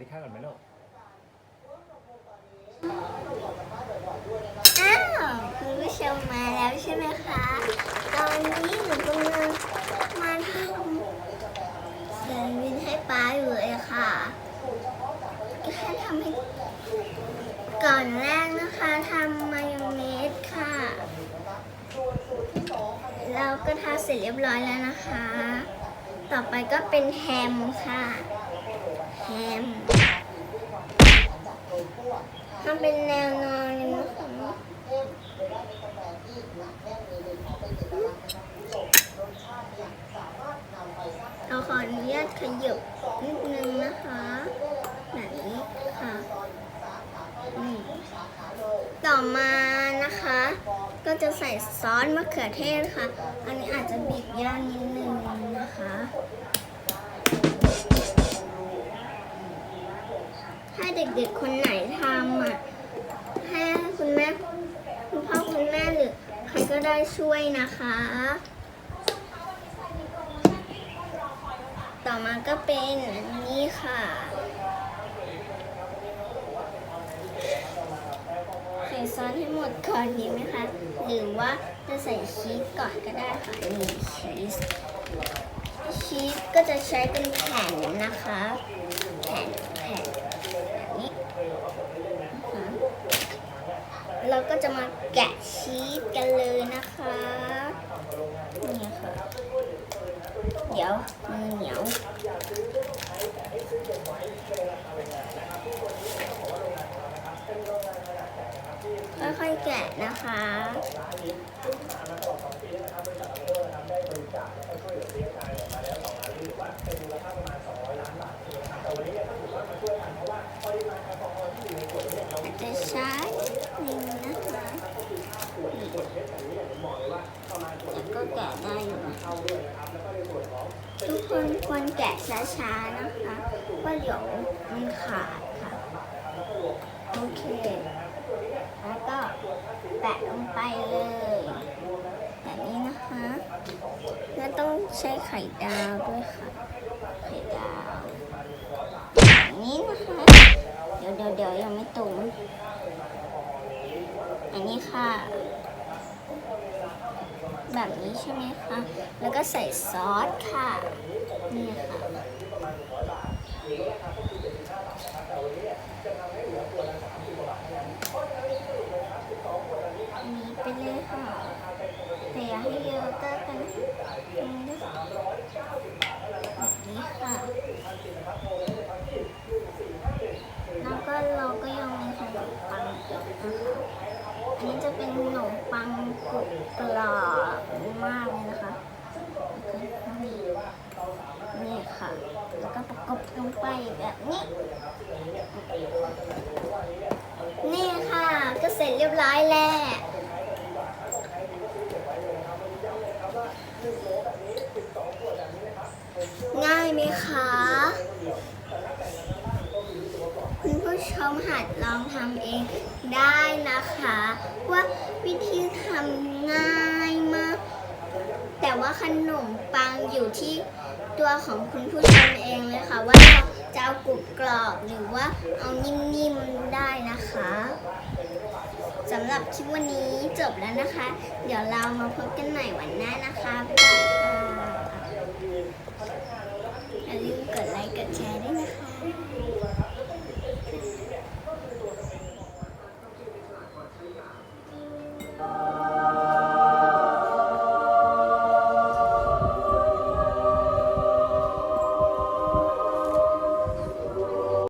ดีค่ะก่อนไหมลูกอ้าวคุณผู้ชมมาแล้วใช่ไหมคะ ตอนนี้หนูกำลังมาทำเซอร์วิสให้ป้าอยู่เลยค่ะแค่ทำให้ก่อนแรกนะคะทำมายองเนสค่ะ แล้วก็ทาเสร็จเรียบร้อยแล้วนะคะ ต่อไปก็เป็นแฮมค่ะ แฮมทำเป็นแนวนอนเลยนะคะเราขออนุญาตขยับนิดนึงนะคะแบบนี้ค่ะนี่ต่อมานะคะ ก็จะใส่ซอสมะเขือเทศค่ะ อันนี้อาจจะบีบยากนิดนึงนะคะ ด็กๆคนไหนทำอะให้คุณแม่คุณพ่อคุณแม่หรือใครก็ได้ช่วยนะคะ ต่อมาก็เป็นอันนี้ค่ะใส่ซอสให้หมดก่อนดีไหมคะ หรือว่าจะใส่ชีสก่อนก็ได้ค่ะนี่ชีสชีสก็จะใช้เป็นแผ่นนะคะแผ่นแผ่นแบบนี้นะคะเรา ก็จะมาแกะชีสกันเลยนะคะนี่ค่ะเดี๋ยวมือเหนียวค่อยๆแกะนะคะ อาจจะใช้หนึ่งนะคะนี่แล้วก็แกะได้อยู่นะทุก คนควรแกะช้าๆนะคะเพราะเดี๋ยวมันขาดค่ะ โอเค แล้วก็แปะลงไปเลย แบบนี้นะคะ แล้วต้องใช้ไข่ดาวด้วยค่ะ ไข่ดาวแบบนี้นะคะ เดี๋ยวเดี๋ยวเดี๋ยวยังไม่ตรงอันนี้ค่ะ แบบนี้ใช่ไหมคะ แล้วก็ใส่ซอสค่ะ นี่ค่ะนี้ไปเลยค่ะแต่อย่าให้เยอะก็กันอืมแบบนี้ค่ะ แล้วก็เราก็ยังมีขนมปังอีกนะคะอั นี้จะเป็นขนมปังกรุบกรอบมากเลยนะคะนี่นี่ค่ะ แล้วก็ประกบลงไปแบบนี้ นี่ค่ะ ก็เสร็จเรียบร้อยแล้วง่ายไหมคะ ผู้ชมหัดลองทำเองได้นะคะ ว่าวิธีทำง่ายมาก แต่ว่าขนมปังอยู่ที่ตัวของคุณผู้ชมเองเลยค่ะ ว่าจะเอากรุบกรอบหรือว่าเอานิ่มๆได้นะคะสำหรับคลิปวันนี้จบแล้วนะคะ เดี๋ยวเรามาพบกันใหม่วันหน้านะคะบ๊ายบายค่ะ